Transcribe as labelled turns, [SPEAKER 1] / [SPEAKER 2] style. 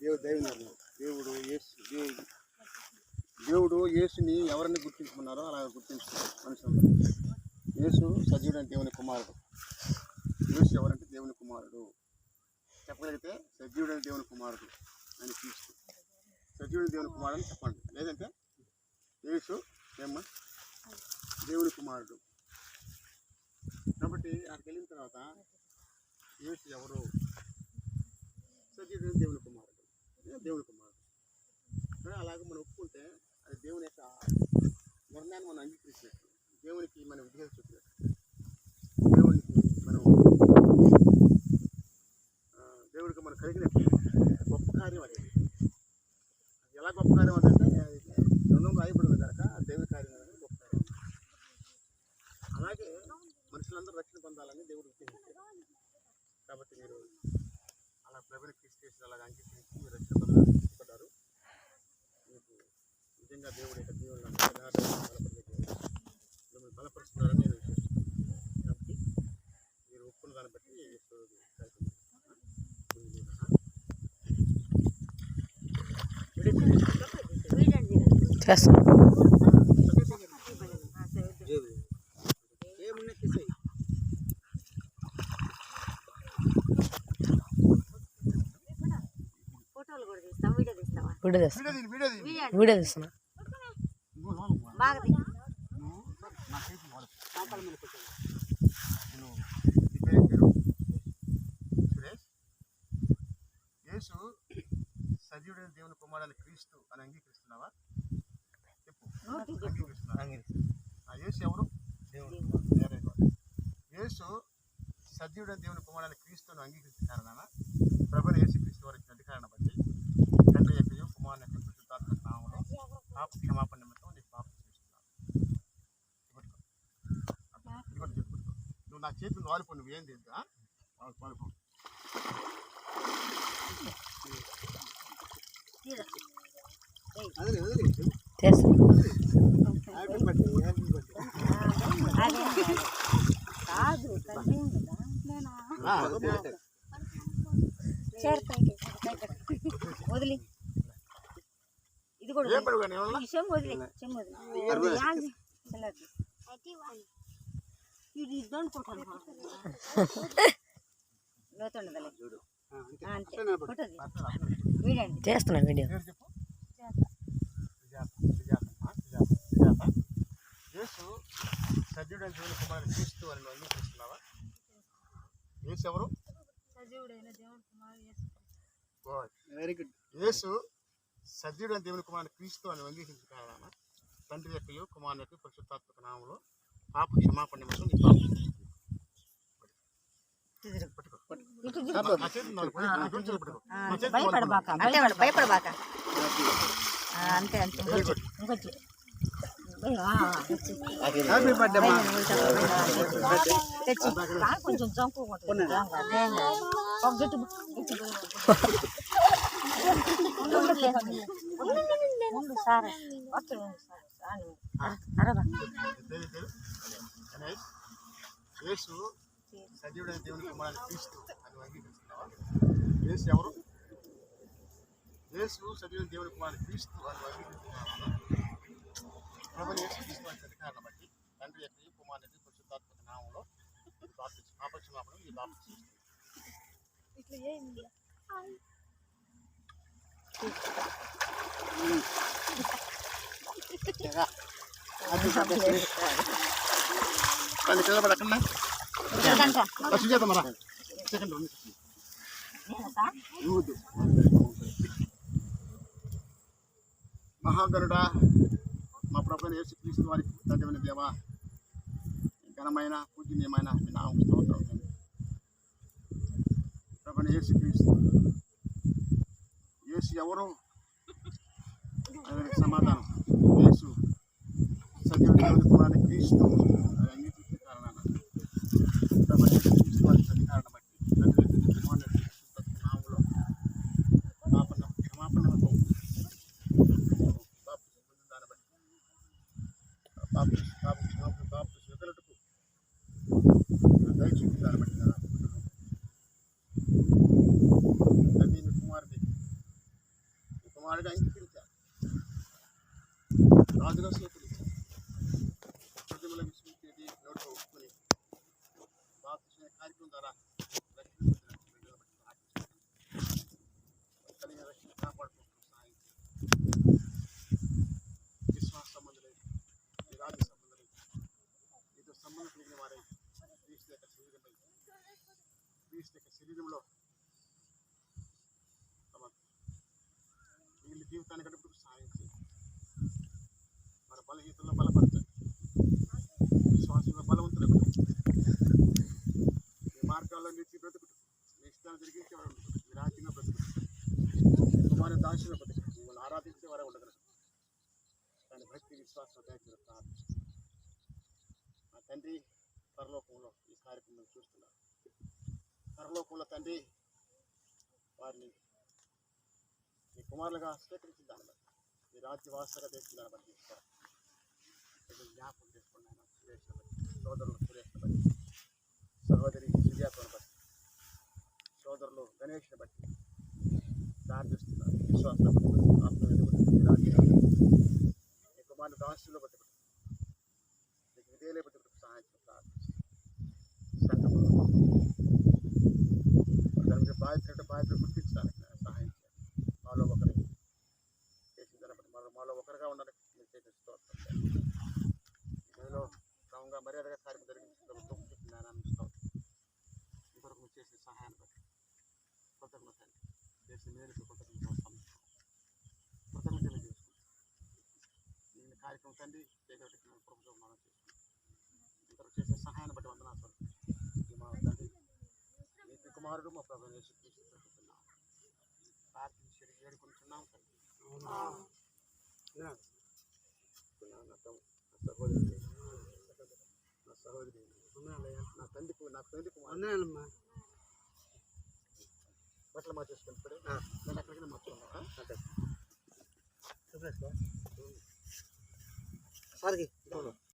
[SPEAKER 1] దేవుడు దైవం దేవుడు యేసు దేవుడు దేవుడు యేసుని ఎవరిని గుర్తించుకున్నారో అలా గుర్తించుకున్నారు మనుషులు. యేసు సజీవుడైన దేవుని కుమారుడు. యేసు ఎవరంటే దేవుని కుమారుడు. చెప్పగలిగితే సజీవుడైన దేవుని కుమారుడు అని తీసుకు సజీవుడు దేవుని కుమారుడు అని చెప్పండి. లేదంటే యేసు ఏమ్మా దేవుని కుమారుడు. కాబట్టి అక్కడికి వెళ్ళిన తర్వాత యూస్ ఎవరు? సత్యుడు దేవుని కుమారుడు. దేవుని కుమారుడు? కానీ అలాగే మనం ఒప్పుకుంటే అది దేవుని యొక్క వర్ణాన్ని మనం అంగీకరించినట్టు. దేవునికి మనం విధేయత చూపినట్టు. దేవునికి మనం దేవుడికి మనం కలిగినట్టు. గొప్ప కార్యం అనేది అది ఎలా గొప్ప కార్యం అంటే రుణం రాయబడింది కనుక ఆ దేవుని కార్యం అనేది గొప్ప కార్యం అలాగే మనుషులందరూ రక్షణ పొందాలని దేవుడు ఉద్దేశించారు. కాబట్టి మీరు అలా ప్రభుని క్రిస్టియన్స్ అలాగ అంగీకరించి మీరు రక్షణ పొందాలని మీకు నిజంగా దేవుడు యొక్క దేవుళ్ళని దేవుడు. మిమ్మల్ని బలపరుస్తున్నారని నేను విశ్వసిస్తున్నాను. కాబట్టి మీరు ఒప్పుకున్న దాన్ని బట్టి
[SPEAKER 2] చేస్తాను.
[SPEAKER 1] నీ పేరు పేరు సురేష్ యేసు సజీవుడైన దేవుని కుమారుని క్రీస్తు అని అంగీకరిస్తున్నావా? చెప్పు. అంగీకరిస్తున్నా. ఆ యేసు ఎవరు? దేవుడు. యేసు సజీవుడైన దేవుని కుమారుని క్రీస్తును అంగీకరించిన కారణాన ప్రభుని యేసు క్రీస్తు వారికి అధికారాన్ని బట్టి తండ్రి యొక్క కుమారుని యొక్క పరిశుద్ధాత్మ నామంలో పాప క్షమాపణ నిమిత్తం నీకు పాపం చేస్తున్నాను ఇదిగోట్టుకో. ఇదిగోటి చెప్పుకో. నువ్వు నా చేతులు వాలిపో నువ్వేం తెలుసా? వాలిపో
[SPEAKER 3] కాదు. వదిలి. ఇది కూడా
[SPEAKER 1] ఏం
[SPEAKER 3] వదిలి. చెంబు వదిలి చెంబు వదిలి అది యాంది. చిన్నది. ఇది ఇద్దనుకుంటాను లోతుండదలే అంతే. ఫోటోది వీడండి.
[SPEAKER 2] చేస్తున్నా వీడియో.
[SPEAKER 1] యేసు సజీవుడైన దేవుని కుమారుడు క్రీస్తు అని నువ్వు అంగీకరిస్తున్నావా? యేసు ఎవరు? Very good. యేసు సజీవుడైన దేవుని కుమారుడు క్రీస్తు అని అంగీకరించిన కారణాన తండ్రి యొక్క కుమారుని యొక్క పరిశుద్ధాత్మక నామంలో పాప క్షమాపణ నిమిషం నీ పాపం పట్టుకో, పట్టుకో. నా- నా చేతిని నలుపు. నా చేతిని పట్టుకో. నా చేతిని
[SPEAKER 3] భయపడబాక అంతే వాళ్ళు భయపడబాక ఆ, అంతే అంతే ఇంకొచ్చి ఇంకొచ్చి
[SPEAKER 1] హ్యాపీ బర్త్డే మా
[SPEAKER 3] తెచ్చి రా, కొంచెం జంపు ఉంటుంది. అదేం కాదు. ఒక గట్టి గట్టి ఉండు సార్ వస్తాడు ఉండు సార్
[SPEAKER 1] యేసు సజీవుడైన దేవుని కుమారుడు క్రీస్తు. అని అంగీకరిస్తున్నావా యేసు ఎవరు? యేసు సజీవుడైన దేవుని కుమారుడు క్రీస్తు. అని అంగీకరిస్తున్నావా ప్రభు యేసు అని అధికారాన్ని బట్టి తండ్రి యొక్క కుమారుని పరిశుద్ధాత్మక నామంలో బాప్తిసం ఆపక్షమాపణ ఈ బాప్తిసం కింద పడకుండా సుజాత మరా సెకండ్ రెండు యూదు మహాగరుడా మా ప్రభుని యేసుక్రీస్తు వారికి తండ్రి దేవా ఘనమైన పూజనీయమైన మీ నామం స్తోత్రం తండ్రి. ప్రభుని యేసుక్రీస్తు యేసు ఎవరు అనే సమాధానం యేసు ದೇವರ ಕುಮಾರ ಕ್ರೀಸ್ತು ಯೂಟ್ಯೂಬ್ ಕಾರಣ ಕಾರಣ బట్టి నామలో క్షమాపణ క్షమాపణతో దాన్ని బట్టి పాప పాప క్షమాపణ పాప స్వతలకు దయచూపి దాన్ని బట్టి నవీన్ కుమారుడి కుమారుడు అంగీకరించారు రాజుగా శరీరంలో తమ వీళ్ళ జీవితాన్ని గడుపుటకు సహాయం చేయండి. మన బలహీనతల్లో బలపరచండి. విశ్వాసంలో బలవంతులు మీ మార్గాల్లో నిలిచి బ్రతుకుడు మీ ఇష్టాన్ని తిరిగించే మీ రాజ్యంగా బ్రతుకుడు. కుమారి దాసులు బ్రతుకుడు. మిమ్మల్ని ఆరాధించేవారే ఉండగలరు. దాని భక్తి విశ్వాసం దయచేసి తండ్రి పరలోకంలో ఈ కార్యక్రమం చూస్తున్నాం పరలోకంలో తండ్రి వారిని మీ కుమారులుగా స్వీకరించిన దాన్ని బట్టి మీ రాజ్యవాసగా తెచ్చిన దాన్ని బట్టి ఇస్తారు. జ్ఞాపకం చేసుకున్నాను సురేష్ బట్టి సోదరులు సురేష్ బట్టి సహోదరి సుజాతను బట్టి సోదరులు గణేష్ని బట్టి ప్రార్థిస్తున్నారు. విశ్వాసం ఆత్మీయత బట్టి మీ మీ కుమారులు దాసులు బట్టి మీకు విధేయులే బట్టి కార్యక్రమం తండ్రి ప్రభుత్వం మనం ఇంకొకరు చేసే సహాయాన్ని బట్టి వందనాలు మా తండ్రి మీ కుమారుడు మా ప్రభు యేసు క్రీస్తు ప్రభుతున్నాం ప్రార్థించి వేడుకుంటున్నాం సహోదరి నా సహోదరి నా తండ్రి నా తండ్రి కుమారుడు. బట్టలు మార్చేసుకుని ఇప్పుడే. నేను అక్కడికి మార్చుకున్నా
[SPEAKER 3] సార్కి